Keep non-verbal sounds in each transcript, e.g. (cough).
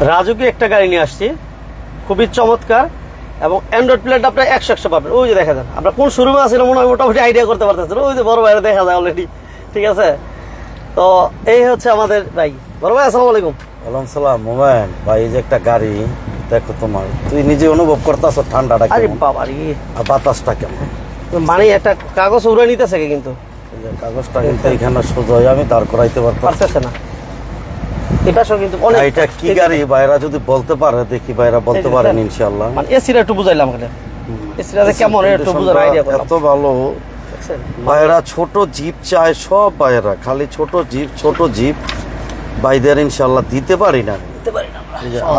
রাজুকে একটা গাড়ি নিয়ে আসছি। খুবই চমৎকার। এবং অ্যান্ড্রয়েড প্লেট আপনার একশো একশো পাবেন। ওই যে দেখা যান আমরা কোন শোরুমে আছি না মনে হয় মোটামুটি আইডিয়া করতে পারতেছেন। ওই যে বড় ভাইরা দেখা যায় অলরেডি ঠিক আছে? তো এই হচ্ছে আমাদের ভাই। বড় ভাই আসসালামু আলাইকুম। ওয়ালাইকুম সালাম। মোমেন ভাই এই যে একটা গাড়ি দেখো তোমার। তুই নিজে অনুভব করতেছ ঠান্ডাটা আরে বাবা রে। আর বাতাসটা কেমন? মানে একটা কাগজ উড়ে নিতেছে কে কিন্তু? কাগজটা কিন্তু এখানে সোজা আমি দাঁড় করাইতে পারতাম। পারতেছে না। এটা কিন্তু অনেক এটা কি গাড়ি? বাইরা যদি বলতে পারে দেখি বাইরা বলতে পারেন ইনশাল্লাহ মানে এসিটা একটু বুঝাইলাম এটা এসিটা কেমন? একটু বুঝার আইডিয়া এত ভালো। দেখছেন? ছোট জিপ চায় সব খালি ছোট জিপ ছোট জিপ। বাইদের ইনশাল্লাহ দিতে পারি না। পারি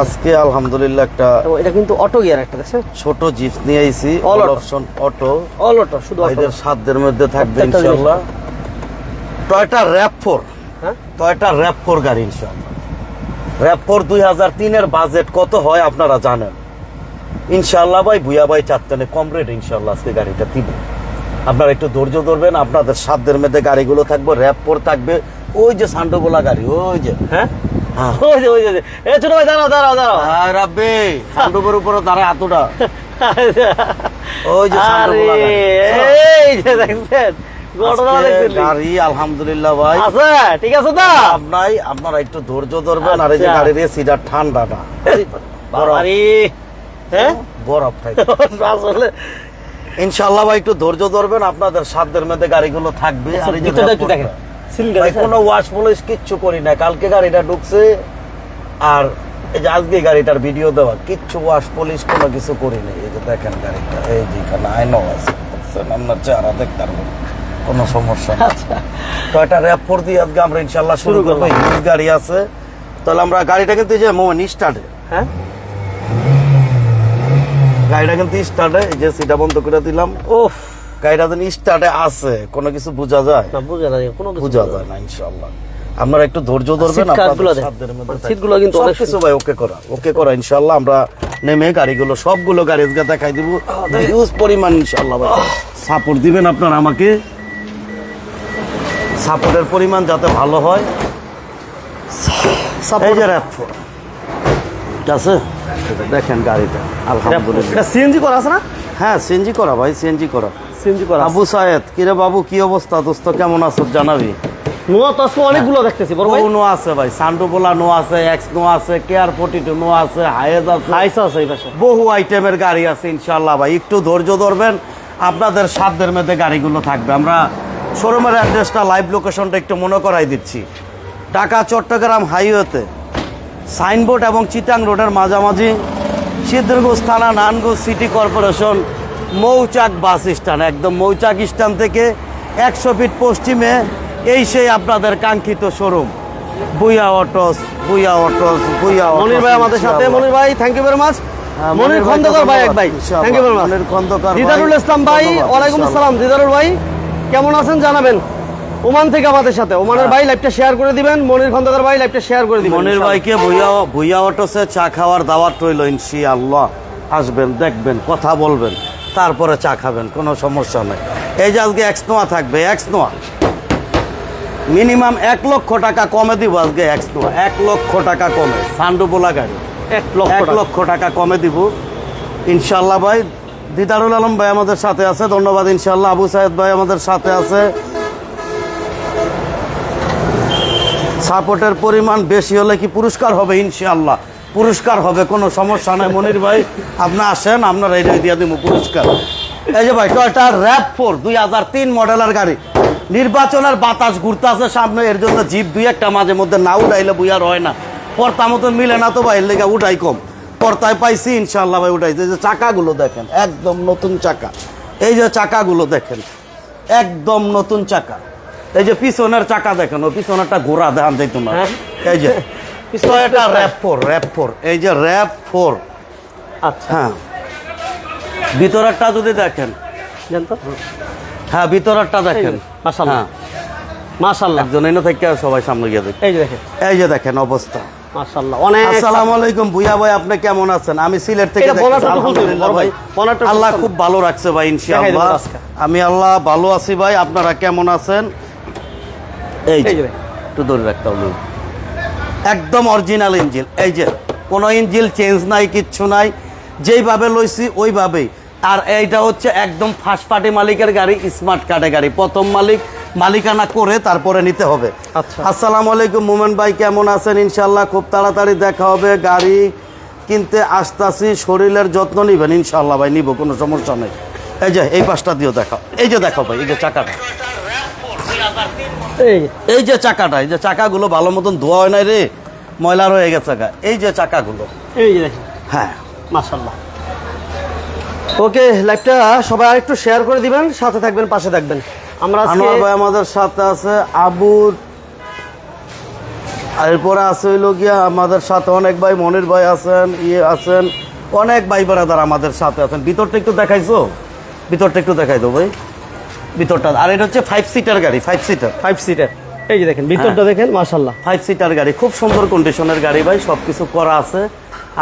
আজকে আলহামদুলিল্লাহ একটা এটা কিন্তু অটো গিয়ার একটা দেখছেন? ছোট জিপ নিয়ে আইছি all option auto. All auto শুধু ভাইদের সাধ্যের মধ্যে থাকবে। ইনশাল্লাহ টয়টা র্যাপ ফোর হ্যাঁ? টয়টা র্যাপ ফোর গাড়ি ইনশাল্লাহ র্যাপ ফোর দুই হাজার তিনের বাজেট কত হয় আপনারা জানেন? ইনশাল্লাহ ভাই ভুয়া ভাই চারটানে কম রেট ইনশাল্লাহ আজকে গাড়িটা দিব। আপনারা একটু ধৈর্য ধরবেন আপনাদের সাধ্যের মধ্যে গাড়িগুলো থাকবে র্যাপ ফোর থাকবে। ওই যে সান্ডোবোলা গাড়ি ওই যে। হ্যাঁ? হ্যাঁ। (laughs) ওই যে ওই যে এ ছোট ভাই দাঁড়াও দাঁড়াও দাঁড়াও। আর রাব্বে সান্ডোবের উপরে দাঁড়ায় আতুটা (laughs) ওই যে আরে সান্ডোবোলা গাড়ি। এই যে দেখছেন। গাড়ি আলহামদুলিল্লাহ ভাই। আছে ঠিক আছে তো? আপনাই আপনারা একটু ধৈর্য ধরবেন আর এই যে আচ্ছা। গাড়ির এসিটা ঠান্ডাটা। হ্যাঁ বরফ। থাকে (laughs) আসলে। ইনশাল্লাহ ভাই একটু ধৈর্য ধরবেন আপনাদের সাধ্যের মধ্যে গাড়িগুলো থাকবে আর এই যে কোনো ওয়াশ পলিশ কিচ্ছু করি না কালকে গাড়িটা ঢুকছে আর এই যে আজকে গাড়িটার ভিডিও দেওয়া কিচ্ছু ওয়াশ পলিশ কোনো কিছু করি নাই। এই যে দেখেন গাড়িটা এই যে এখানে আছে? আপনার চেহারা দেখতে পারবেন কোনো সমস্যা তো এটা র্যাপ ফোর দিয়ে আজকে আমরা ইনশাল্লাহ শুরু করব। হিউজ গাড়ি আছে। তাহলে আমরা গাড়িটা কিন্তু এই যে মোমেন স্টার্টে। হ্যাঁ? গাড়িটা কিন্তু স্টার্টে। এই যে সিটা বন্ধ করে দিলাম। ওফ গাড়িটা যেন স্টার্টে আছে কোনো কিছু বোঝা যায়? না বুঝা যায় কোনো কিছু বোঝা যায় না ইনশাল্লাহ আপনারা একটু ধৈর্য ধরবেন। সিটগুলো কিন্তু অনেক সবকিছু ভাই ওকে করা ওকে করা ইনশাল্লাহ আমরা নেমে গাড়িগুলো সবগুলো গাড়ি দেখাই দিব। হিউজ পরিমাণ ইনশাল্লাহ ভাই। সাপোর্ট দিবেন আপনারা আমাকে। সাপোর্টের পরিমাণ যাতে ভালো হয়। এই যে র্যাপ ঠিক আছে? দেখেন গাড়িটা আলহামদুলিল্লাহ। সিএনজি করা আছে না? হ্যাঁ সিএনজি করা ভাই সিএনজি করা। সিএনজি করা আবু সায়েদ কিরে বাবু কি অবস্থা দোস্ত? কেমন আছো জানাবি? নোয়া তো আজকে অনেকগুলো দেখতেছি বড় ভাই। আছে ভাই নো আছে এক্স নো আছে কেয়ার ফোর্টি টু নো আছে হায়েজ আছে। আইসা আছে এই পাশে। বহু আইটেমের গাড়ি আছে ইনশাল্লাহ ভাই। একটু ধৈর্য ধরবেন আপনাদের সাধ্যের মধ্যে গাড়িগুলো থাকবে। আমরা শোরুমের অ্যাড্রেসটা লাইভ লোকেশনটা একটু মনে করাই দিচ্ছি। ঢাকা চট্টগ্রাম হাইওয়েতে সাইনবোর্ড এবং চিটাং রোডের মাঝামাঝি সিদ্ধরগঞ্জ থানা Narayanganj city corporation Mouchak bus stand. একদম মৌচাক স্ট্যান্ড থেকে একশো ফিট পশ্চিমে এই সেই আপনাদের কাঙ্ক্ষিত শোরুম বুয়া অটোস বুয়া অটোস বুয়া মনির ভাই আমাদের সাথে। মনির ভাই thank you very much Monir Khandakar ভাই এক ভাই। Thank you very much Monir Khandakar Didarul Islam ভাই ওয়ালাইকুম আসসালাম। দিদারুল ভাই কেমন আছেন জানাবেন? ওমান থেকে আমাদের সাথে। ওমানের ভাই লাইভটা শেয়ার করে দিবেন মনির খন্দকার ভাই লাইভটা শেয়ার করে দিবেন মনির ইনশাআল্লাহ। ভাইকে ভুইয়া ভুইয়া অটোসে চা খাওয়ার দাওয়াত রইল ইনশি আল্লাহ আসবেন দেখবেন কথা বলবেন তারপরে চা খাবেন কোনো সমস্যা নেই। এই যে আজকে এক্স নোয়া থাকবে এক্স নোয়া মিনিমাম এক লক্ষ টাকা কমে দিব আজকে এক্স নোয়া এক লক্ষ টাকা কমে। সান্ডুবোলা গাড়ি। এক লক্ষ এক লক্ষ টাকা কমে দিব। ইনশাল্লাহ ভাই দিদারুল আলম ভাই আমাদের সাথে আছে, ধন্যবাদ ইনশাল্লাহ আবু সাহেদ ভাই আমাদের সাথে আছে। সাপোর্টের পরিমাণ বেশি হলে কি পুরস্কার হবে ইনশাল্লাহ পুরস্কার হবে, কোনো সমস্যা নাই। মনির ভাই, আপনি আসেন, আপনার এই দিয়ে দিব পুরস্কার। এই যে ভাই, টয়টা র্যাপ ফোর, দুই হাজার তিন মডেলের গাড়ি। নির্বাচনের বাতাস ঘুরতে আছে সামনে, এর জন্য জিপ দুই একটা মাঝে মধ্যে না উঠাইলে বুয়ার হয় না। পর্তা মতন মিলে না তো ভাই লেগে উঠাই কম। পর্তায় পাইছি ইনশাল্লাহ ভাই উঠাইছে এই যে চাকাগুলো দেখেন একদম নতুন চাকা। এই যে চাকাগুলো দেখেন একদম নতুন চাকা। এই যে পিছনের চাকা দেখেন ও পিছনেরটা ঘোরা দেখান যাই তোমার। হ্যাঁ। এই যে এটা র্যাপ ফোর র্যাপ ফোর এই যে র্যাপ ফোর আচ্ছা। হ্যাঁ। ভিতরেরটা যদি দেখেন। হ্যাঁ ভিতরেরটা দেখেন। মাশাআল্লাহ। হ্যাঁ। মাশাআল্লাহ। একজন এনে থেকে সবাই সামনে গিয়ে দেখেন এই যে দেখেন। এই যে দেখেন অবস্থা। মাশাআল্লাহ। অনেক আসসালামু আলাইকুম ভুইয়া ভাই আপনি কেমন আছেন? আমি সিলেট থেকে আলহামদুলিল্লাহ ভাই। আল্লাহ খুব ভালো রাখছে ভাই ইনশাআল্লাহ দেখাই দেবো আজকে। আমি আল্লাহ ভালো আছি ভাই আপনারা কেমন আছেন? এই এই যে যে একটু ধরে রাখতে হবে। একদম অরিজিনাল ইঞ্জিন এই যে কোনো ইঞ্জিল চেঞ্জ নাই কিচ্ছু নাই। যেইভাবে লইছি ওইভাবেই। আর এইটা হচ্ছে একদম ফার্স্ট পার্টি মালিকের গাড়ি স্মার্ট কার্ডে গাড়ি। প্রথম মালিক মালিকানা করে তারপরে নিতে হবে। আচ্ছা। আসসালামু আলাইকুম মোমেন ভাই কেমন আছেন? ইনশাল্লাহ খুব তাড়াতাড়ি দেখা হবে। গাড়ি কিনতে আস্তে আসতাছি শরীরের যত্ন নিবেন ইনশাল্লাহ ভাই নিব কোনো সমস্যা নেই। এই যে এই পাশটা দিও দেখাও। এই যে দেখো ভাই এই যে চাকাটা। এই যে, এই যে চাকাটা এই যে চাকাগুলো ভালো মতন ধোয়া হয় নাই রে ময়লা রয়ে গেছে গা। এই যে চাকাগুলো। এই যে হ্যাঁ। মাশাল্লাহ ওকে লাইভটা সবাই আরেকটু শেয়ার করে দিবেন সাথে থাকবেন পাশে থাকবেন। আমরা আনোয়ার ভাই আমাদের সাথে আছে আবুর এরপরে আছে হইল গিয়া আমাদের সাথে অনেক ভাই মনির ভাই আছেন ইয়ে আছেন। অনেক ভাই বেড়াদার আমাদের সাথে আছেন। ভিতরটা একটু দেখাইছো? ভিতরটা একটু দেখাই দো ভাই। ভিতরটা আর এটা হচ্ছে ফাইভ সিটার গাড়ি ফাইভ সিটার ফাইভ সিটার এই যে দেখেন ভিতরটা দেখেন মাশাল্লাহ ফাইভ সিটার গাড়ি খুব সুন্দর কন্ডিশনের গাড়ি ভাই সব কিছু করা আছে।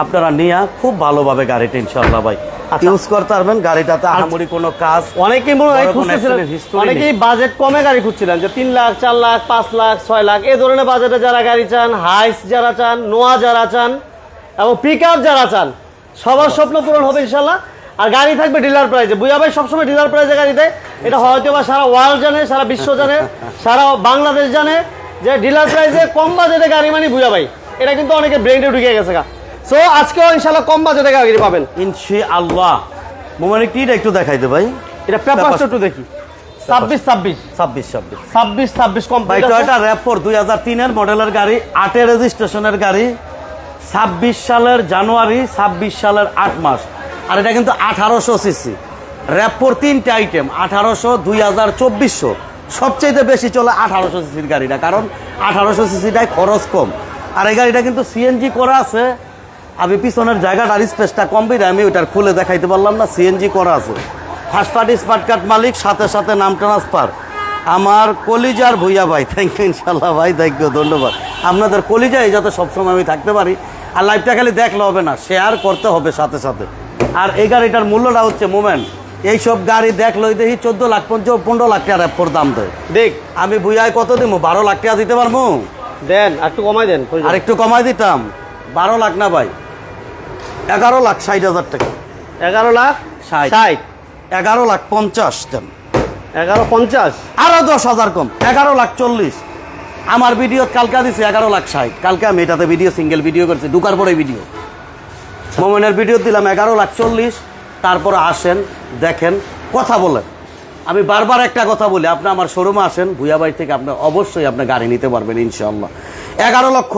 আপনারা নিয়ে খুব ভালোভাবে গাড়িটা ইনশাল্লাহ ভাই। ইউজ করতে পারবেন গাড়িটাতে আহামরি কোনো কাজ অনেকেই মনে হয় খুঁজতেছিলেন অনেকেই বাজেট কমে গাড়ি খুঁজছিলেন যে তিন লাখ চার লাখ পাঁচ লাখ ছয় লাখ এই ধরনের বাজেটে যারা গাড়ি চান হাইস যারা চান নোয়া যারা চান এবং পিক যারা চান সবার স্বপ্ন পূরণ হবে ইনশাল্লাহ আর গাড়ি থাকবে ডিলার প্রাইজে বুঝা ভাই সবসময় ডিলার প্রাইজে গাড়ি দেয়। এটা হয়তো বা সারা ওয়ার্ল্ড জানে সারা বিশ্ব জানে সারা বাংলাদেশ জানে যে ডিলার প্রাইজে কম বাজেটে গাড়ি মানে বুঝা ভাই। এটা কিন্তু অনেকে ব্রেন্ডে ঢুকে গেছে গা। সো আজকেও ইনশাল্লাহ কম বাজেটে গাড়ি পাবেন। ইনশি আল্লাহ মোমানে কি একটু দেখাই দে ভাই। এটা পেপারটা একটু দেখি। ছাব্বিশ ছাব্বিশ। ছাব্বিশ ছাব্বিশ। ছাব্বিশ ছাব্বিশ কম ভাই টয়টা র্যাপফোর দুই হাজার তিনের মডেলের গাড়ি আটের রেজিস্ট্রেশনের গাড়ি ছাব্বিশ সালের জানুয়ারি ছাব্বিশ সালের আট মাস। আর এটা কিন্তু আঠারোশো সিসি। র্যাপফোর তিনটে আইটেম আঠারোশো দুই হাজার চব্বিশশো। সবচেয়ে বেশি চলে আঠারোশো সিসির গাড়িটা কারণ আঠারোশো সিসিটাই খরচ কম। আর এই গাড়িটা কিন্তু সিএনজি করা আছে আমি পিছনের জায়গাটার স্পেসটা কম বিরে আমি ওইটার খুলে দেখাইতে পারলাম না সিএনজি করা আছে। ফার্স্ট পার্টি স্মার্ট কার্ড মালিক সাথে সাথে নাম ট্রান্সফার আমার কলিজার ভুইয়া ভাই থ্যাংক ইউ ইনশাল্লাহ ভাই থ্যাংক ইউ ধন্যবাদ। আপনাদের কলিজায় যাতে সবসময় আমি থাকতে পারি। আর লাইফটা খালি দেখলে হবে না শেয়ার করতে হবে সাথে সাথে। আর এই গাড়িটার মূল্যটা হচ্ছে মোমেন্ট এইসব গাড়ি দেখলোই দেখি চোদ্দ লাখ পঞ্চাশ পনেরো লাখ টাকা র্যাপোর দাম দেয়। দেখ। আমি ভুইয়ায় কত দিব বারো লাখ টাকা দিতে পারব দেন আর একটু কমাই দেন। আর একটু কমাই দিতাম। বারো লাখ না ভাই। এগারো লাখ ষাট হাজার টাকা। এগারো লাখ ষাট। এগারো লাখ পঞ্চাশ দেন। এগারো পঞ্চাশ। আরও দশ হাজার কম। এগারো লাখ চল্লিশ। আমার ভিডিও কালকে দিছে এগারো লাখ ষাট। কালকে আমি এটাতে ভিডিও সিঙ্গেল ভিডিও করছি ঢুকার পরে ভিডিও মোমেনের ভিডিও দিলাম এগারো লাখ চল্লিশ। তারপর আসেন দেখেন কথা বলেন। আমি বারবার একটা কথা বলি আপনি আমার শোরুমে আসেন ভুয়াবাই থেকে আপনি অবশ্যই আপনি গাড়ি নিতে পারবেন ইনশাল্লাহ এগারো লক্ষ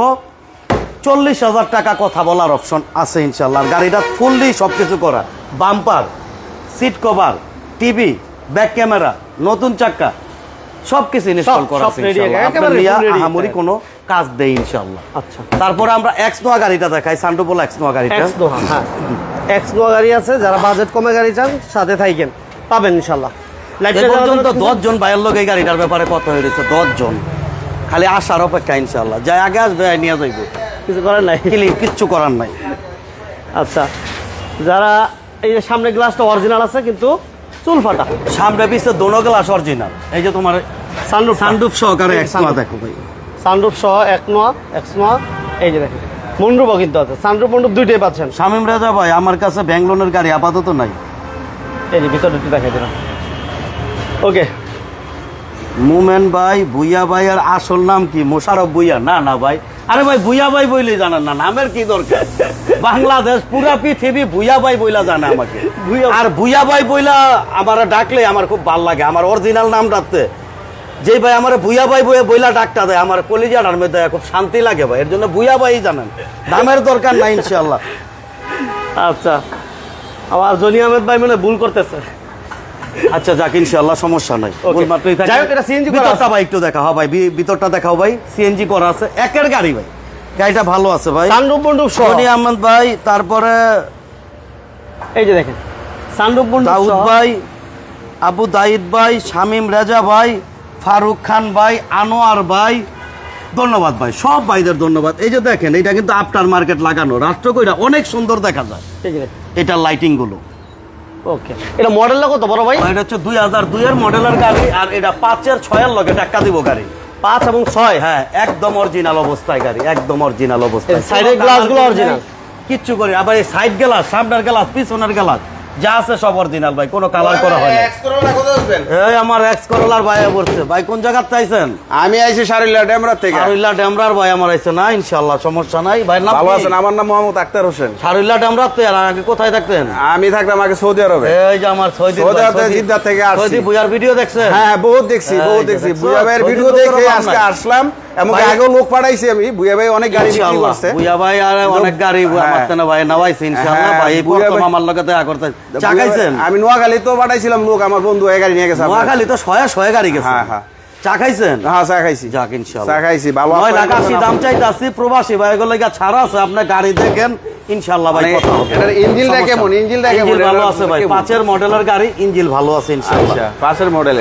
চল্লিশ হাজার টাকা কথা বলার অপশন আছে ইনশাল্লাহ গাড়িটা ফুললি সব কিছু করা bumper seat cover TV back camera নতুন চাক্কা সব কিছু ইনস্টল করা আছে আহামরি। কোনো কাজ দেই ইনশাল্লাহ আচ্ছা। তারপরে আমরা এক্স নোয়া গাড়িটা দেখাই সান্ডোপোলা এক্স নোয়া গাড়িটা। এক্স হ্যাঁ। এক্স নোয়া গাড়ি আছে যারা বাজেট কমে গাড়ি চান সাথে থাকেন পাবেন ইনশাল্লাহ পর্যন্ত দশ জন ভাইয়ের লোক এই গাড়িটার ব্যাপারে কথা হয়েছে দশ জন খালি আসার অপেক্ষা ইনশাল্লাহ যাই আগে আসবে নিয়ে যাইব। কিছু করার নাই? কিচ্ছু করার নাই। আচ্ছা যারা এই যে সামনে গ্লাসটা অরিজিনাল আছে কিন্তু চুল ফাটা। সামনে পিছে দোনো গ্লাস অরিজিনাল এই যে তোমার সানরুফ সানডুপ সহকারে এই এক্স নোয়া দেখো ভাই। সানরুফ সহ এক নোয়া এক্স নোয়া এই যে দেখেন। মন্ডুপও কিন্তু আছে। সানরুফ মন্ডুপ দুইটাই পাচ্ছেন। শামিম রাজা ভাই আমার কাছে ব্যাঙ্গলোনের গাড়ি আপাতত নাই। এই যে ভিতরে একটু দেখাই দিলাম। ওকে। মুমেন ভাই ভুইয়া ভাই আর আসল নাম কি? মোশারফ ভুইয়া। না না ভাই আরে ভাই ভুইয়া ভাই বইলে জানেন না নামের কি দরকার? বাংলাদেশ পুরা পৃথিবী ভুইয়া ভাই বইলা জানে আমাকে। আর ভুইয়া ভাই বইলা আমার ডাকলে আমার খুব ভালো লাগে আমার অরিজিনাল নাম ডাকতে। যে ভাই আমার ভুইয়া ভাই বইয়া বইলা ডাকটা দেয় আমার কলিজাটার মধ্যে খুব শান্তি লাগে ভাই এর জন্য ভুইয়া ভাই জানেন। নামের দরকার নাই ইনশাল্লাহ আচ্ছা। আমার জনি আহমেদ ভাই মানে ভুল করতেছে। আচ্ছা যাক ইনশাল্লাহ সমস্যা নাই। যাই হোক, এটা করা ভিতরটা ভাই একটু দেখাও ভাই ভিতরটা দেখাও ভাই। সিএনজি করা আছে। একের গাড়ি ভাই। গাড়িটা ভালো আছে ভাই। সানরুফ সহ। সনি আহমদ ভাই তারপরে এই যে দেখেন সানরুফ মন্ডুপ দাউদ ভাই আবু দাইদ ভাই শামিম রাজা ভাই ফারুক খান ভাই আনোয়ার ভাই। ধন্যবাদ ভাই সব ভাইদের ধন্যবাদ। এই যে দেখেন এটা কিন্তু আফটার মার্কেট লাগানো। রাষ্ট্র কইরা অনেক সুন্দর দেখা যায়। এটার লাইটিংগুলো। ওকে এটা মডেলটা কত বড় ভাই? এটা হচ্ছে দুই হাজার দুইয়ের মডেলের গাড়ি আর এটা পাঁচের ছয়ের লগে টাকা দিব গাড়ি। পাঁচ এবং ছয়? হ্যাঁ একদম অরিজিনাল অবস্থায় গাড়ি একদম অরিজিনাল অবস্থায়। সাইডের গ্লাসগুলো অরিজিনাল কিচ্ছু করি আবার এই সাইড গ্লাস সামনের গ্লাস পিছনের গ্লাস যা আছে সব অরিজিনাল ভাই কোনো কালার করা হয় এই আমার এক্স করলার ভাই পড়ছে। ভাই কোন জায়গার চাইছেন আমি আইছি সারিল্লা ডেমরা থেকে। সারুল্লা ডেমরার ভাই আমার আইছে না ইনশাআল্লাহ সমস্যা নাই। ভাই নাম ভালো আছেন? আমার নাম মোহাম্মদ আক্তার হোসেন। সারুল্লা ডেমরার তো আর আগে কোথায় থাকতেন? আমি থাকতাম আগে সৌদি আরবে। এই যে আমার সৌদি সৌদি আরবে জিদ্দা থেকে আসছি। সৌদি বুয়ার ভিডিও দেখছেন? হ্যাঁ হ্যাঁ বহুত দেখছি বহুত দেখছি। ভিডিও দেখে আজকে আসলাম। লোক পাঠাইছি আমি। বুয়া ভাই অনেক গাড়ি বিক্রি করছে। বুয়া ভাই আর অনেক গাড়ি হ্যাঁ। আমার তেনা ভাই নাওয়াইছে ইনশাআল্লাহ। হ্যাঁ, ভাই বুয়া ভাই- আমার লগে দেখা করতে চা খাইছেন? আমি নোয়াখালী তো পাঠাইছিলাম লোক আমার বন্ধু এক গাড়ি নিয়ে গেছে। নোয়াখালী তো শয়ে শয়ে গাড়ি গেছে। হ্যাঁ, হ্যাঁ। চা খাইছেন? হ্যাঁ চা খাইছি। ইনশাআল্লাহ। চা খাইছি ভালো নয় আপনার লাখ আশি কথা। দাম চাইতাছি প্রবাসী ভাই এগুলো ছাড়া আছে আপনার গাড়ি দেখেন। ইনশাআল্লাহ ভাই মানে কথা হবে। এটার ইঞ্জিনটা কেমন? ইঞ্জিনটা কেমন? ভালো আছে ভাই। পাঁচের মডেলের গাড়ি ইঞ্জিন ভালো আছে ইনশাআল্লাহ। আচ্ছা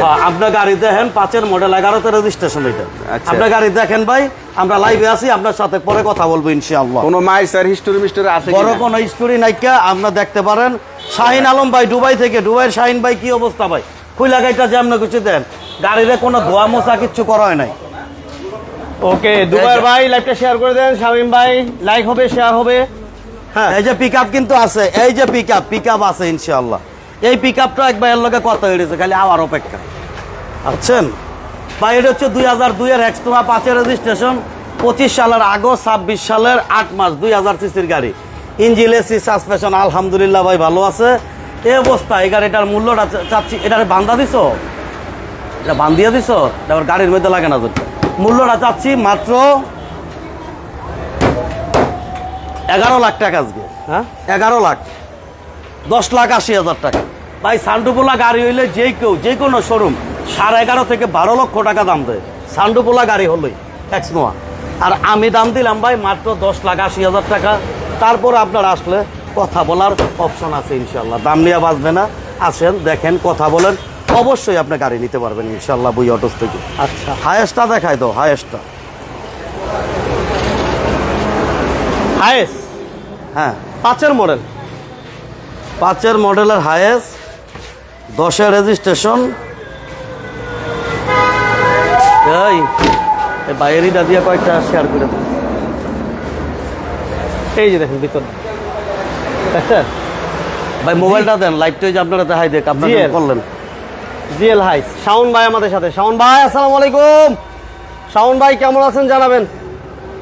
হ্যাঁ, আপনার গাড়ি দেখেন পাঁচের মডেল এগারোতে রেজিস্ট্রেশন এটা আচ্ছা। আপনার গাড়ি দেখেন ভাই আমরা লাইভে আছি আপনার সাথে পরে কথা বলব ইনশাআল্লাহ। কোনো মাইস আর হিস্টোরি মিস্টোরি আছে বড় কোনো? স্টোরি নাইকা আপনারা দেখতে পারেন। শাহিন আলম ভাই দুবাই থেকে। দুবাইয়ের শাহিন ভাই কি অবস্থা ভাই? খুইলা গাড়িটা যেমন কিছু দেন গাড়িতে কোনো ধোয়া মোছা কিচ্ছু করা হয় নাই। ওকে দুবার ভাই লাইভটা শেয়ার করে দেন শামিম ভাই। লাইক হবে শেয়ার হবে। এই যে পিক কিন্তু আছে, এই যে পিক আপ পিক আছে ইনশাআল্লাহ। এই পিক আপটা এক ভাইয়ের লোকে কথা হয়েছে খালি আবার অপেক্ষা। আছেন ভাই, এটা হচ্ছে দুই হাজার দুইয়ের এক্সট্রা পাঁচের রেজিস্ট্রেশন পঁচিশ সালের আগস্ট, ছাব্বিশ সালের আট মাস, দুই হাজার সিসির গাড়ি। ইঞ্জিল এসি সাসপেশন আলহামদুলিল্লাহ ভাই ভালো আছে। এই অবস্থা, এই গাড়িটার মূল্যটা চাচ্ছি এটা বান্ধা দিছো? এটা বান্ধিয়া দিছো? এবার গাড়ির মধ্যে লাগে না মূল্যটা চাচ্ছি মাত্র এগারো লাখ টাকা আজকে হ্যাঁ? এগারো লাখ। দশ লাখ আশি হাজার টাকা। ভাই সান্ডুপোলা গাড়ি হইলে যে কেউ যে কোনো শোরুম সাড়ে এগারো থেকে বারো লক্ষ টাকা দাম দেয়। সান্ডুপোলা গাড়ি হলেই ট্যাক্স নোয়া আর আমি দাম দিলাম ভাই মাত্র দশ লাখ আশি হাজার টাকা। তারপর আপনার আসলে কথা বলার অপশন আছে ইনশাল্লাহ। দাম নিয়ে বাঁচবে না। আসেন দেখেন কথা বলেন। অবশ্যই আপনি গাড়ি নিতে পারবেন ইনশাল্লাহ বুই অটোস থেকে। আচ্ছা। হায়েস্টটা দেখাই তো হায়েস্টটা হায়েস? হ্যাঁ। পাঁচের মডেল। পাঁচের মডেলের হায়েস্ট দশের রেজিস্ট্রেশন। এই এই বাইরেটা দিয়ে কয়েকটা শেয়ার করে দেন। এই যে দেখেন ভিতর। দেখছেন? ভাই মোবাইলটা দেন লাইভটা যে আপনারা দেখাই দেখ আপনারা। করলেন। জিএল হাইস শাওন ভাই আমাদের সাথে। শাওন ভাই আসসালামু আলাইকুম। শাওন ভাই কেমন আছেন জানাবেন?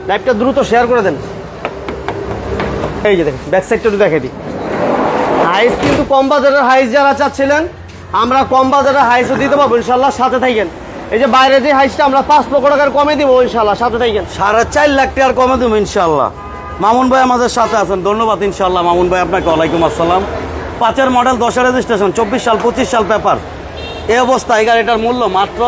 লাইভটা দ্রুত শেয়ার করে দেন। এই যে দেখেন ব্যাক সাইডটা একটু দেখে দিই। হাইস কিন্তু কম বাজারের হাইস যারা চাচ্ছিলেন আমরা কম বাজারের হাইসও দিতে পারব ইনশাল্লাহ সাথে থাকেন। এই যে বাইরে যে হাইসটা আমরা পাঁচ লক্ষ টাকার কমে দিব ইনশাল্লাহ সাথে থাকেন। সাড়ে চার লাখ টাকার কমে দেবো ইনশাল্লাহ মামুন ভাই আমাদের সাথে আছেন ধন্যবাদ ইনশাল্লাহ মামুন ভাই আপনাকে ওয়ালাইকুম আসসালাম। পাঁচের মডেল দশের রেজিস্ট্রেশন চব্বিশ সাল পঁচিশ সাল পেপার এই অবস্থা এই গাড়িটার মূল্য মাত্র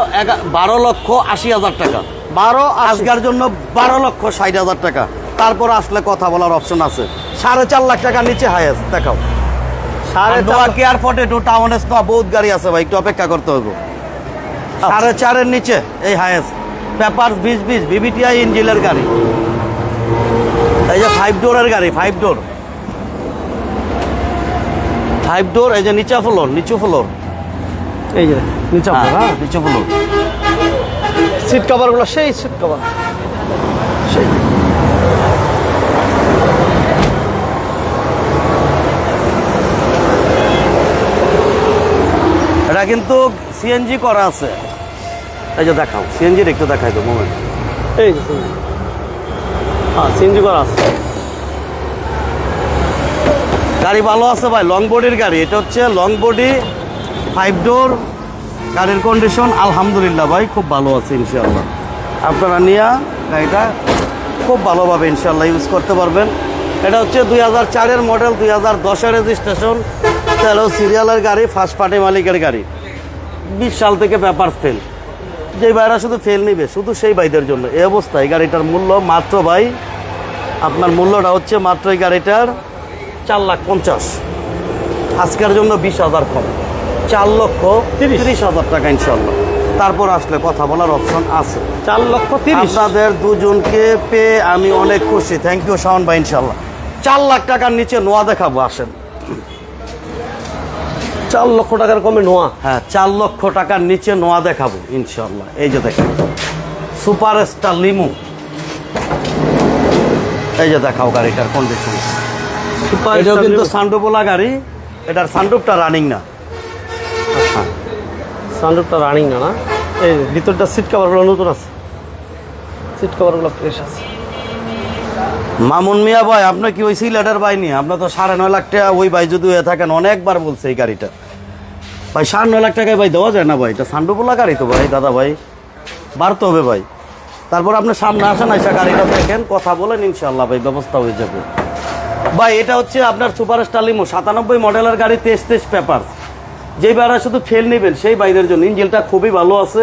বারো লক্ষ আশি হাজার টাকা। বারো আজকের জন্য বারো লক্ষ ষাট হাজার টাকা। তারপর আসলে কথা বলার অপশন আছে। সাড়ে চার লাখ টাকার নিচে হাইয়েস্ট দেখাও। সাড়ে চার কেয়ার ফটে টু টাউনে বহুত গাড়ি আছে ভাই একটু অপেক্ষা করতে হবে সাড়ে চারের নিচে এই হাইয়েস্ট পেপার বিশ বিশ বিবিটিআই ইঞ্জিনের গাড়ি। এই যে ফাইভ ডোরের গাড়ি ফাইভ ডোর ফাইভ ডোর এই যে নিচা ফ্লোর নিচু ফ্লোর এই যে নিচে আপনার, হ্যাঁ নিচু ফ্লোর সিট কভারগুলো সেই সিট কভার কিন্তু সিএনজি করা আছে। এই যে দেখাও সিএনজির একটু দেখাই তো মোমেন্ট এই যে হ্যাঁ সিএনজি করা আছে। গাড়ি ভালো আছে ভাই লং বডির গাড়ি। এটা হচ্ছে লং বডি ফাইভ ডোর গাড়ির কন্ডিশন আলহামদুলিল্লাহ ভাই, খুব ভালো আছে, ইনশাআল্লাহ। আপনারা নিয়ে গাড়িটা খুব ভালোভাবে ইনশাল্লাহ ইউজ করতে পারবেন। এটা হচ্ছে দুই হাজার চারের মডেল দুই হাজার দশের রেজিস্ট্রেশন তেরো সিরিয়ালের গাড়ি ফার্স্ট পার্টি মালিকের গাড়ি। সাল থেকে পেপার ফেল যে ভাইরা শুধু ফেল নিবে শুধু সেই ভাইদের জন্য। এই অবস্থায় গাড়িটার মূল্য মাত্র ভাই আপনার মূল্যটা হচ্ছে মাত্র এই গাড়িটার চার লাখ পঞ্চাশ। আজকের জন্য বিশ হাজার কম। চার লক্ষ তিরিশ। তিরিশ হাজার টাকা ইনশাল্লাহ তারপর আসলে কথা বলার অপশন আছে। চার লক্ষ তিরিশ। আপনাদের দুজনকে পেয়ে আমি অনেক খুশি। থ্যাংক ইউ শাওন ভাই ইনশাল্লাহ চার লাখ টাকার নিচে নোয়া দেখাবো আসেন। চার লক্ষ টাকার কমে নোয়া। হ্যাঁ। চার লক্ষ টাকার নিচে নোয়া দেখাবো ইনশাল্লাহ এই যে দেখেন সুপার স্টার লিমু। এই যে দেখাও গাড়িটার কন্ডিশন সুপার এটাও কিন্তু সানরুফওয়ালা গাড়ি এটার সানরুফটা রানিং না। সানরুফটা রানিং না না? এই ভিতরটা সিট কভারগুলো নতুন আছে। সিট কভারগুলো ফ্রেশ আছে। মামুন মিয়া ভাই আপনি কি ওই সিলেটের ভাই নিয়ে? আপনার তো সাড়ে নয় লাখ টাকা ওই ভাই যদি হয়ে থাকেন অনেকবার বলছে এই গাড়িটা। ভাই সাড়ে নয় লাখ টাকায় ভাই দেওয়া যায় না ভাই, এটা সানরুফওয়ালা গাড়ি তো ভাই, দাদা ভাই। বাড়তে হবে ভাই। তারপর আপনি সামনে আসেন, আইসা গাড়িটা দেখেন, কথা বলেন ইনশাল্লাহ ভাই, ব্যবস্থা হয়ে যাবে। ভাই, এটা হচ্ছে আপনার সুপার স্টার লিমো, সাতানব্বই মডেলের গাড়ি, তেইশ তেইশ পেপার। যেই বাইরা শুধু ফেল নেবেন, সেই বাইরের জন্য ইঞ্জিনটা খুবই ভালো আছে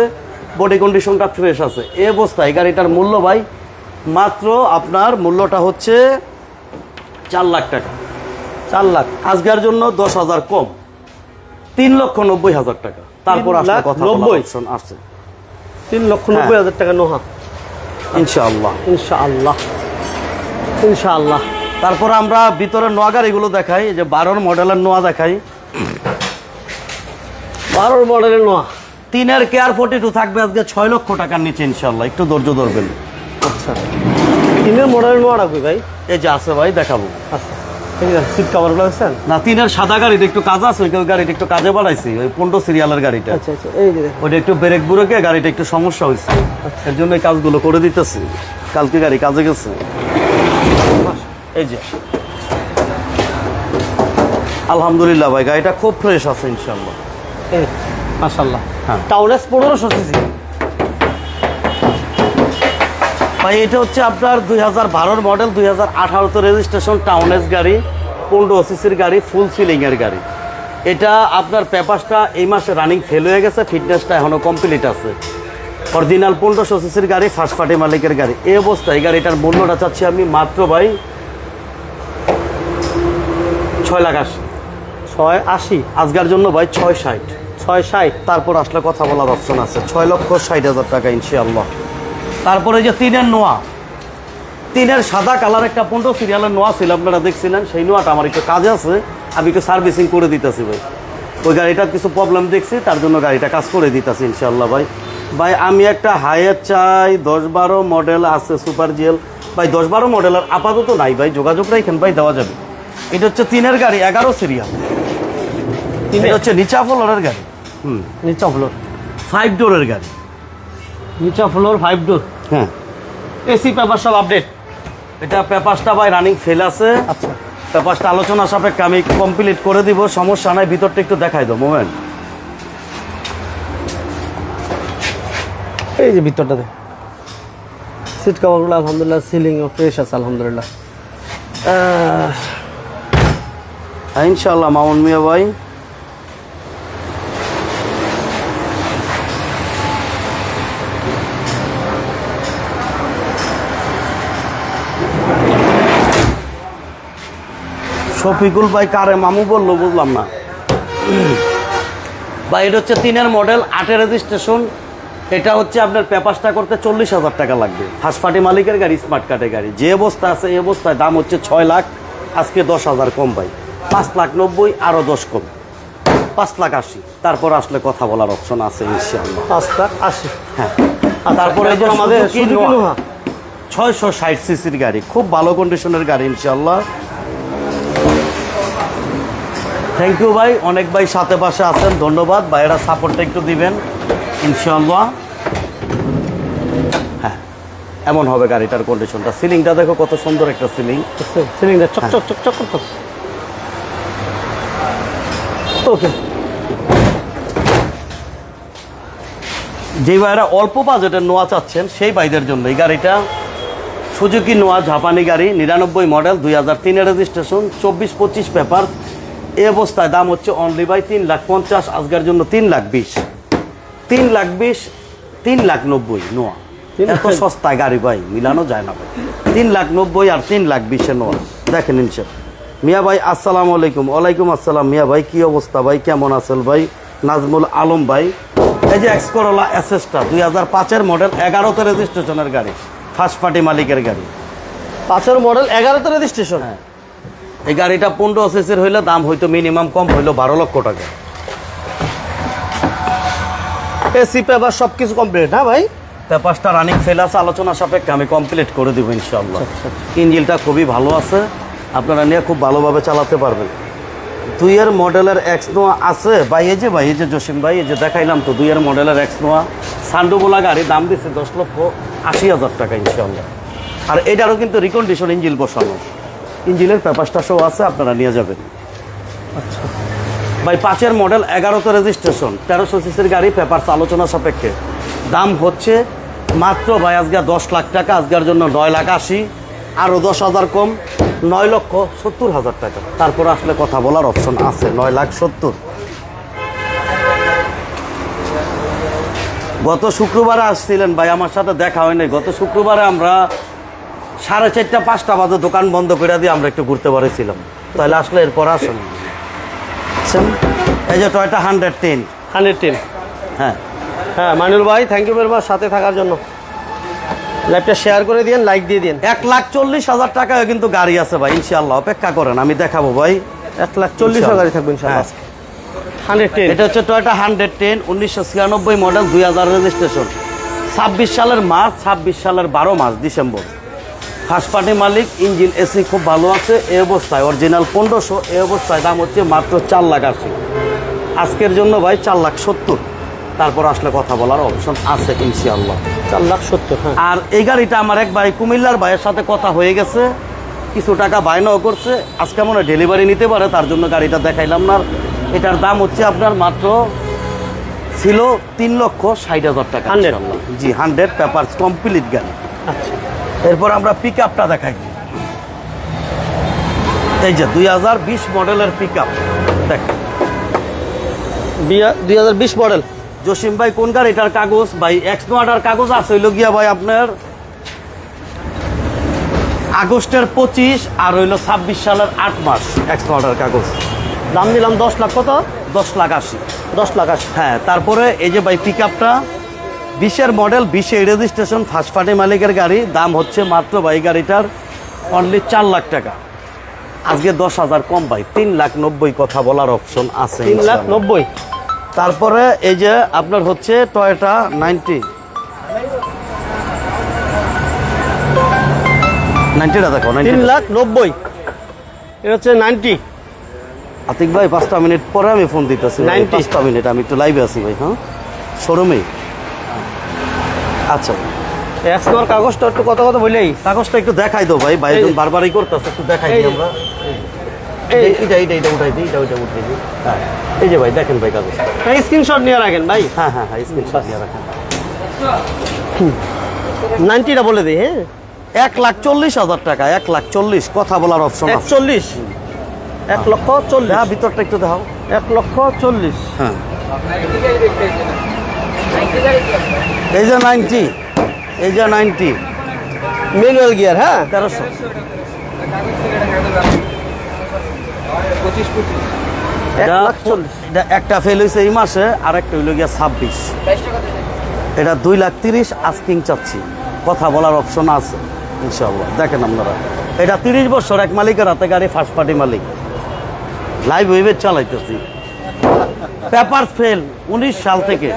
বডি কন্ডিশনটা ফ্রেশ আছে। এ অবস্থায় গাড়িটার মূল্য ভাই, মাত্র আপনার মূল্যটা হচ্ছে চার লাখ টাকা। চার লাখ। আজকের জন্য দশ হাজার কম। তিন লক্ষ নব্বই হাজার টাকা। তারপর আসলে কথা নব্বই? আসছে তিন লক্ষ নব্বই হাজার টাকা নোহা। ইনশাআল্লাহ। ইনশাআল্লাহ। ইনশাআল্লাহ। তারপর আমরা ভিতরে নোয়াগার এগুলো দেখাই যে বারোর মডেলের নোয়া দেখাই। বারোর মডেলের নোয়া। তিনের কেয়ার ফোর্টি টু থাকবে আজকে ছয় লক্ষ টাকার নিচে ইনশাল্লাহ একটু ধৈর্য ধরবেন। আচ্ছা। তিনের মডেলের নোয়া রাখবি ভাই? এই যে আছে ভাই দেখাবো। আচ্ছা। সিট কভারগুলো দেখছেন? না তিনের সাদা গাড়িটা একটু কাজ আছে ওই গাড়িটা একটু কাজে বাড়াইছি ওই পনেরো সিরিয়ালের গাড়িটা। আচ্ছা আচ্ছা এই যে ওইটা একটু ব্রেক বুড়োকে গাড়িটা একটু সমস্যা হয়েছে। এর জন্য এই কাজগুলো করে দিতেছি। কালকে গাড়ি কাজে গেছে। এই যে। আলহামদুলিল্লাহ ভাই গাড়িটা খুব ফ্রেশ আছে ইনশাল্লাহ এই মাশাল্লাহ হ্যাঁ। টাউনেস পনেরোশো সিসি ভাই এটা হচ্ছে আপনার দুই হাজার বারোর মডেল দুই হাজার আঠারোতে রেজিস্ট্রেশন টাউনেস গাড়ি পনেরো সিসির গাড়ি ফুল সিলিংয়ের গাড়ি। এটা আপনার পেপারসটা এই মাসে রানিং ফেল হয়ে গেছে ফিটনেসটা এখনও কমপ্লিট আছে। অরিজিনাল পনেরোশো সিসির গাড়ি ফার্স্ট পার্টি মালিকের গাড়ি। এই অবস্থায় এই গাড়িটার মূল্যটা চাচ্ছি আমি মাত্র ভাই ছয় লাখ আশি। ছয় আশি? আজকার জন্য ভাই ছয় ষাট। ছয় ষাট। তারপর আসলে কথা বলার অপশন আছে। ছয় লক্ষ ষাট হাজার টাকা ইনশাআল্লাহ। তারপরে যে তিনের নোয়া। তিনের সাদা কালার একটা পনেরো সিরিয়ালের নোয়া ছিল আপনারা দেখছিলেন সেই নোয়াটা আমার একটু কাজে আছে আমি একটু সার্ভিসিং করে দিতেছি ভাই। ওই গাড়িটার কিছু প্রবলেম দেখছি তার জন্য গাড়িটা কাজ করে দিতেছি ইনশাল্লাহ ভাই। ভাই আমি একটা হায়ার চাই দশ বারো মডেল আছে সুপার জিএল ভাই দশ বারো মডেলের আপাতত নাই ভাই যোগাযোগ রাখেন ভাই দেওয়া যাবে। এটা হচ্ছে তিনের গাড়ি এগারো সিরিয়াল এটা হচ্ছে নিচা ফ্লোরের গাড়ি। হুম। নিচা ফ্লোর ফাইভ ডোরের গাড়ি। নিচা ফ্লোর ফাইভ ডোর হ্যাঁ। এসি পেপার সব আপডেট এটা পেপারসটা ভাই রানিং ফেল আছে। আচ্ছা। পেপারসটা আলোচনা সাপেক্ষে আমি কমপ্লিট করে দিব সমস্যা নাই ভিতরটা একটু দেখাই দাও মোমেন্ট এই যে ভিতরটাতে সিট কভারগুলো আলহামদুলিল্লাহ সিলিং ও ফ্রেশ আছে আলহামদুলিল্লাহ। ইনশাল্লাহ মামুন মিয়া ভাই। শফিকুল ভাই কারে মামু বলল বুঝলাম না। বা এটা হচ্ছে তিনের মডেল আটের রেজিস্ট্রেশন এটা হচ্ছে আপনার পেপারসটা করতে চল্লিশ হাজার টাকা লাগবে। ফার্স্ট পার্টি মালিকের গাড়ি স্মার্ট কার্ডের গাড়ি। যে অবস্থা আছে এই অবস্থায় দাম হচ্ছে ছয় লাখ আজকে দশ হাজার কম ভাই। পাঁচ লাখ নব্বই আরও দশ কম। পাঁচ লাখ আশি। তারপর আসলে কথা বলার অপশন আছে ইনশাআল্লাহ। পাঁচ লাখ আশি। হ্যাঁ। আর তারপরে আমাদের ছয়শো ষাট সিসির গাড়ি। খুব ভালো কন্ডিশনের গাড়ি ইনশাল্লাহ থ্যাংক ইউ ভাই। অনেক ভাই সাথে পাশে আছেন। ধন্যবাদ। ভাইয়েরা সাপোর্টটা একটু দিবেন ইনশাল্লাহ হ্যাঁ এমন হবে গাড়িটার কন্ডিশনটা সিলিংটা দেখো কত সুন্দর একটা সিলিং। সিলিংটা চকচক চকচক করতেছে ওকে যে ভাইয়েরা অল্প বাজেটের নোয়া চাচ্ছেন সেই ভাইদের জন্য। এই গাড়িটা সুজুকি নোয়া জাপানি গাড়ি নিরানব্বই মডেল দুই হাজার তিনের রেজিস্ট্রেশন চব্বিশ পঁচিশ পেপার এই অবস্থায় দাম হচ্ছে অনলি বাই তিন লাখ পঞ্চাশ আজকের জন্য তিন লাখ বিশ। তিন লাখ বিশ তিন লাখ নব্বই নোয়া। এত সস্তায় গাড়ি ভাই মিলানো যায় না ভাই। তিন লাখ নব্বই আর তিন লাখ বিশে নোয়া। দেখেন ইনশাল মিয়া ভাই আসসালামু আলাইকুম। ওয়ালাইকুম আসসালাম। মিয়া ভাই কি অবস্থা ভাই? কেমন আছেন ভাই? নাজমুল আলম ভাই। এই যে এক্স করোলা এসএসটা দুই হাজার পাঁচের মডেল এগারোতে রেজিস্ট্রেশনের গাড়ি ফার্স্ট পার্টি মালিকের গাড়ি। পাঁচের মডেল এগারোতে রেজিস্ট্রেশন হ্যাঁ। এই গাড়িটা পনেরো সিসির হইলে দাম হয়তো মিনিমাম কম হইল বারো লক্ষ টাকা। এসি পেপার সব কিছু কমপ্লিট হ্যাঁ ভাই? পেপারসটা রানিং ফেল আছে আলোচনা সাপেক্ষে আমি কমপ্লিট করে দিব ইনশাল্লাহ ইঞ্জিনটা খুবই ভালো আছে আপনারা নিয়ে খুব ভালোভাবে চালাতে পারবেন। দুইয়ের মডেলের এক্স নোয়া আছে ভাই এই যে ভাই এই যে জসিম ভাই এই যে দেখাইলাম তো দুইয়ের মডেলের এক্স নোয়া। সান্ডুবোলা গাড়ি দাম দিচ্ছে দশ লক্ষ আশি হাজার টাকা ইনশাল্লাহ আর এটারও কিন্তু রিকন্ডিশন ইঞ্জিন বসানো। ইঞ্জিনের পেপারটা সহ আছে, আপনারা নিয়ে যাবেন। আচ্ছা ভাই, পাঁচের মডেল এগারোতে রেজিস্ট্রেশন তেরোশো সিসির গাড়ি, পেপারস আলোচনা সাপেক্ষে। দাম হচ্ছে মাত্র ভাই, আজকে দশ লাখ টাকা, আজকের জন্য নয় লাখ আশি আরও দশ হাজার কম, নয় লক্ষ সত্তর হাজার টাকা। তারপর আসলে কথা বলার অপশন আছে, নয় লাখ সত্তর। গত শুক্রবারে আসছিলেন ভাই, আমার সাথে দেখা হয়নি গত শুক্রবারে আমরা সাড়ে চারটা পাঁচটা বাজে দোকান বন্ধ করে দিয়ে আমরা একটু ঘুরতে পারেছিলাম তাহলে আসলে এরপর আসুন। এই যে Toyota hundred ten. Hundred ten? হ্যাঁ। হ্যাঁ মানুল ভাই থ্যাংক ইউ ভেরি মাচ সাথে থাকার জন্য। লাইভটা শেয়ার করে দিন লাইক দিয়ে দিন এক লাখ চল্লিশ হাজার টাকায় কিন্তু গাড়ি আছে ভাই ইনশাল্লাহ অপেক্ষা করেন আমি দেখাবো ভাই। এক লাখ চল্লিশ ইনশাআল্লাহ। গাড়ি থাকবে ইনশাল্লাহ হ্যাঁ। Hundred ten. এটা হচ্ছে টয়টা হান্ড্রেড টেন উনিশশো ছিয়ানব্বই মডেল দুই হাজার রেজিস্ট্রেশন ছাব্বিশ সালের মার্চ ছাব্বিশ সালের বারো মাস ডিসেম্বর। ফার্স্ট পার্টি মালিক ইঞ্জিন এসি খুব ভালো আছে এ অবস্থায়। অরিজিনাল পনেরোশো এ অবস্থায় দাম হচ্ছে মাত্র চার লাখ আশি। আজকের জন্য ভাই চার লাখ সত্তর। তারপর আসলে কথা বলার অপশন আছে ইনশাআল্লাহ। চার লাখ সত্তর হ্যাঁ। আর এই গাড়িটা আমার এক ভাই কুমিল্লার ভাইয়ের সাথে কথা হয়ে গেছে। কিছু টাকা বায়নাও করছে। আজকে মনে ডেলিভারি নিতে পারে তার জন্য গাড়িটা দেখাইলাম না। এটার দাম হচ্ছে আপনার মাত্র ছিল তিন লক্ষ ষাট হাজার টাকা 100 ইনশাআল্লাহ। জি হান্ড্রেড পেপার কমপ্লিট গাড়ি। আচ্ছা। এরপর আমরা পিক আপটা দেখাই। এই যে দুই হাজার বিশ মডেলের পিক আপ দেখ দুই হাজার বিশ মডেল। জসিম ভাই কোন গাড়িটার কাগজ? ভাই এক্স নোয়াটার কাগজ আছে হইল গিয়া ভাই আপনার আগস্টের পঁচিশ আর হইল ছাব্বিশ সালের আট মাস এক্স নোয়াটার কাগজ। দাম দিলাম দশ লাখ কত? দশ লাখ আশি। দশ লাখ আশি। হ্যাঁ তারপরে এই যে ভাই পিক আপটা বিশের মডেল বিশে রেজিস্ট্রেশন ফার্স্ট পার্টি মালিকের গাড়ি দাম হচ্ছে মাত্র ভাই গাড়িটার অনলি চার লাখ টাকা। আজকে দশ হাজার কম ভাই তিন লাখ নব্বই কথা বলার অপশন আছে তিন লাখ নব্বই? তারপরে এই যে আপনার হচ্ছে টয়টা নাইনটি নাইনটিটা দেখো তিন লাখ নব্বই। এটা হচ্ছে নাইনটি আতিক ভাই পাঁচটা মিনিট পরে আমি ফোন দিতেছি ভাই, 90 পাঁচটা মিনিট আমি একটু লাইভে আছি ভাই হ্যাঁ? শোরুমে আচ্ছা। এক্সমার কাগজটা একটু কত কত বললেই কাগজটা একটু দেখাই দাও ভাই ভাই একদম বারবারই করতেছে একটু দেখাই দিই আমরা। এই এই- এইটা এইটা এইটা উঠাই দিই এটা ওইটা উঠাই দিই। হ্যাঁ। এই যে ভাই দেখেন ভাই কাগজ স্ক্রিনশট নিয়ে রাখেন ভাই। হ্যাঁ হ্যাঁ হ্যাঁ স্ক্রিনশট নিয়ে রাখেন। নাইনটিটা বলে দিই হ্যাঁ? এক লাখ চল্লিশ হাজার টাকা এক লাখ চল্লিশ কথা বলার অপশন আছে। একচল্লিশ। এক লক্ষ চল্লিশ। হ্যাঁ ভিতরটা একটু দেখাও। এক লক্ষ চল্লিশ। হ্যাঁ। এই যে নাইনটি এই যে নাইনটি। ম্যানুয়াল গিয়ার হ্যাঁ? তেরোশো। একটা ফেল হয়েছে এই মাসে আর একটা হইল গিয়া ছাব্বিশ। এটা দুই লাখ তিরিশ আস্কিং চাচ্ছি। কথা বলার অপশন আছে ইনশাল্লাহ দেখেন আপনারা। এটা তিরিশ বছর এক মালিকের হাতে গাড়ি ফার্স্ট পার্টি মালিক। লাইভ ওয়েবে চালাইতেছি। পেপার ফেল উনিশ সাল থেকে।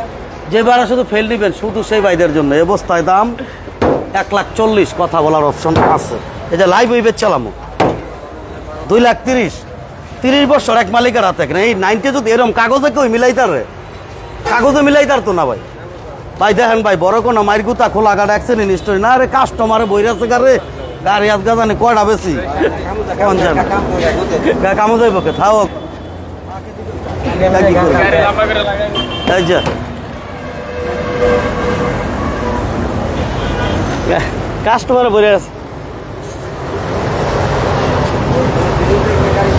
যে বারা শুধু ফেল দিবেন, শুধু সেই ভাইদের জন্য। এ বস্তায় দাম এক লাখ চল্লিশ, কথা বলার অপশন আছে। এই যে লাইভ ওয়েবে চালামো। দুই লাখ তিরিশ। তিরিশ বছর এক মালিকের হাতে এই নাইনটি যদি এরকম কাগজে কেউ মিলাইতার রে কাগজে মিলাইতার তো না ভাই। ভাই দেখেন ভাই, বড় কোনো মাইর গুতা খোলা গাড়ি অ্যাক্সিডেন্ট হিস্টোরি না। রে কাস্টমারে বইরাছে গারে গাড়ি। আজকে জানি কয়টা বেশি? কামো যাইব কে থাওক গা কি? করবে? এই কাস্টমার বলে আছে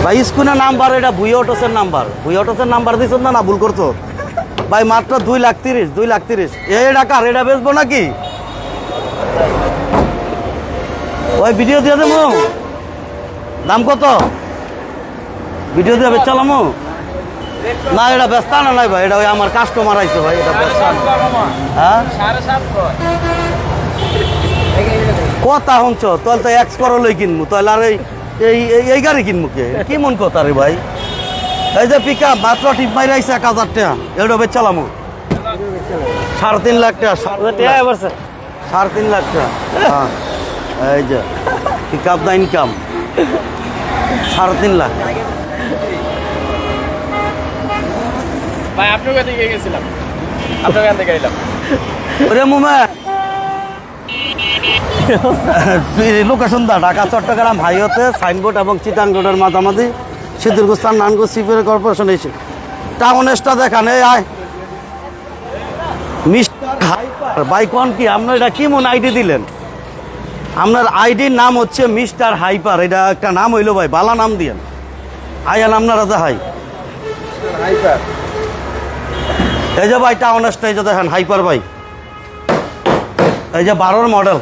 ভাই, স্কুলের নাম্বার, এটা ভুই অটোসের নাম্বার। ভুই অটোসের নাম্বার দিছ না না, ভুল করছ? ভাই, মাত্র দুই লাখ তিরিশ, দুই লাখ তিরিশ। এ টাকা এটা বেচবো নাকি? ওই ভিডিও দিয়ে দেবো। দাম কত? ভিডিও দিয়ে বেচালামো না এটা ব্যস্ত না নাই ভাই এটা ওই আমার কাস্টমার আইছে ভাই এটা ব্যস্ত হ্যাঁ? কথা শুনছ? তাহলে তো এক্স করলই কিনবো তাহলে আর এই এই- গাড়ি কিনবো কে? কি মন কথা রে ভাই? এই যে পিক আপ মাত্র টিপ মাইরে আইছে এক হাজার টাকা এটা বেচ চালামো। সাড়ে তিন লাখ টাকা সাড়ে তিন টিয়া লাখ- এবারছে সাড়ে তিন লাখ টাকা। হ্যাঁ এই যে পিক আপ দা ইনকাম সাড়ে তিন লাখ। ভাই আপনার কাছে গিয়ে গেছিলাম? আপনার কাছ থেকে এলাম। ওরে মুমা। লোকেশন দা ঢাকা চট্টগ্রাম হাইওতে সাইনবোর্ড এবং চিটাং রোডের মাঝামাঝি সিদ্দিরগুস্তান নানগঞ্জ সিপিএর কর্পোরেশন এসে। টাউন এসটা দেখান এই আয়। মিস্টার হাইপার বাইকন কি? আপনার এটা কি মন আইডি দিলেন? আপনার আইডির নাম হচ্ছে মিস্টার হাইপার এটা একটা নাম হইল ভাই বালা নাম দিয়েন। আয়ান আপনারা দেখাই এই যে ভাই টাউন এই যে দেখেন হাইপার ভাই। এই যে বারোর মডেল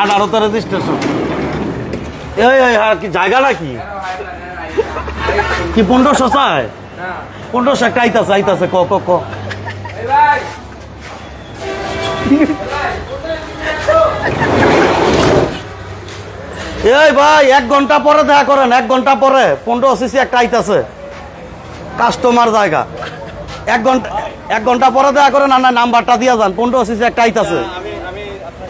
আঠারোতে রেজিস্ট্রেশন এই এই আর কি জায়গা নাকি? কি পনেরোশো চায়? পনেরোশো একটা আইতাছে আইতাছে, ক ক ক। এই ভাই, এক ঘণ্টা পরে দেখা করেন, এক ঘণ্টা পরে। পনেরো সিসি একটা আইতাছে। কাস্টমার জায়গা। এক ঘণ্টা এক ঘণ্টা পরে দেখা করেন আর না নাম্বারটা দিয়ে যান। পনেরো সিসি একটা আইতাছে আপনার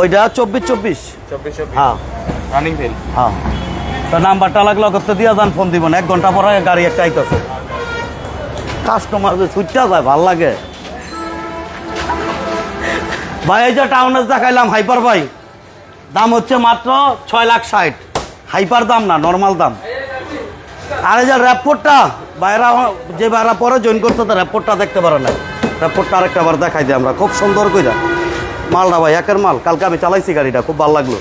ওইটা চব্বিশ চব্বিশ। হ্যাঁ। হ্যাঁ। তো নাম্বারটা লাগলে করতে দিয়ে যান ফোন দিবেন। এক ঘণ্টা পরে গাড়ি একটা আইতাছে কাস্টমার যায় ভালো লাগে। ভাই এই যে টাউনে দেখাইলাম হাইপার ভাই দাম হচ্ছে মাত্র ছয় লাখ ষাট। হাইপার দাম না নর্মাল দাম। আর এই যে র্যাপোর্টটা বাইরা যে বাইরা পরে জয়েন করতে তো র্যাপোর্টটা দেখতে পারে না র্যাপোর্টটা আরেকটা বার দেখাই দিই আমরা, খুব সুন্দর কইরা। মালটা ভাই, একের মাল। কালকে আমি চালাইছি গাড়িটা, খুব ভালো লাগল।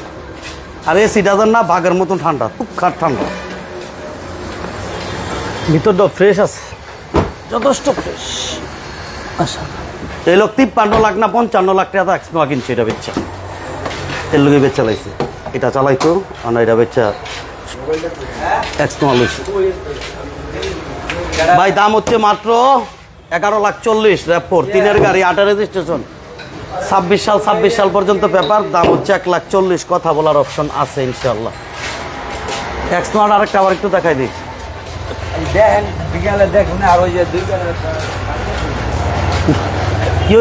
আর এই সিটাজার না বাঘের মতন ঠান্ডা খুব খাট ঠান্ডা ভিতরটা ফ্রেশ আছে। যথেষ্ট ফ্রেশ আচ্ছা। এই লোক তিপ্পান্ন লাখ না পঞ্চান্ন লাখ টাকা এক্সনোয়া কিনছে, এটা বেচা এর লোকে বেচা লাইছে। এটা চালাইতো আর এটা বেচা ভাই দাম হচ্ছে মাত্র এগারো লাখ চল্লিশ র্যাপোর তিনের গাড়ি আটা রেজিস্ট্রেশন ছাব্বিশ সাল ছাব্বিশ সাল পর্যন্ত পেপার দাম হচ্ছে এক লাখ চল্লিশ কথা বলার অপশন আছে ইনশাল্লাহ এক্সনোয়ার আরেকটা আবার একটু দেখাই দিই। দেখেন আর ওই যে দুই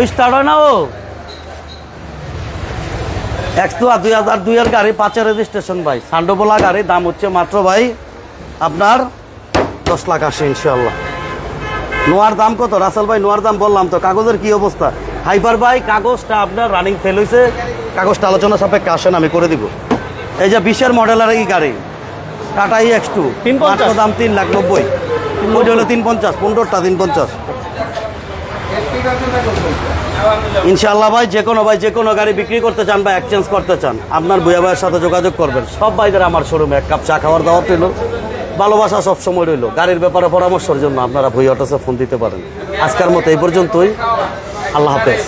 স্টার্ট হয় না ও? একশো দুই হাজার দুইয়ের গাড়ি পাঁচের রেজিস্ট্রেশন ভাই। সান্ডোবোলা গাড়ি দাম হচ্ছে মাত্র ভাই আপনার দশ লাখ আসে ইনশাল্লাহ নোয়ার দাম কত? রাসেল ভাই নোয়ার দাম বললাম তো কাগজের কি অবস্থা? হাইপার ভাই কাগজটা আপনার রানিং ফেল হয়েছে কাগজটা আলোচনা সাপেক্ষে আসেন আমি করে দিব। এই যে বিশের মডেলের এই গাড়ি টাটা ই এক্স টু? দাম তিন লাখ নব্বই। ওইটা হলো তিন পঞ্চাশ পনেরোটা তিন পঞ্চাশ। ইনশাআল্লাহ ভাই, যে কোনো ভাই, যে কোনো গাড়ি বিক্রি করতে চান বা এক্সচেঞ্জ করতে চান, আপনার বুয়া ভাইয়ের সাথে যোগাযোগ করবেন। সব ভাইদের আমার শোরুমে এক কাপ চা খাওয়ার দাওয়াত রইল। ভালোবাসা সব সময় রইল। গাড়ির ব্যাপারে পরামর্শের জন্য আপনারা ভুই অটোসে ফোন দিতে পারেন। আজকের মতো এই পর্যন্তই। আল্লাহ হাফেজ।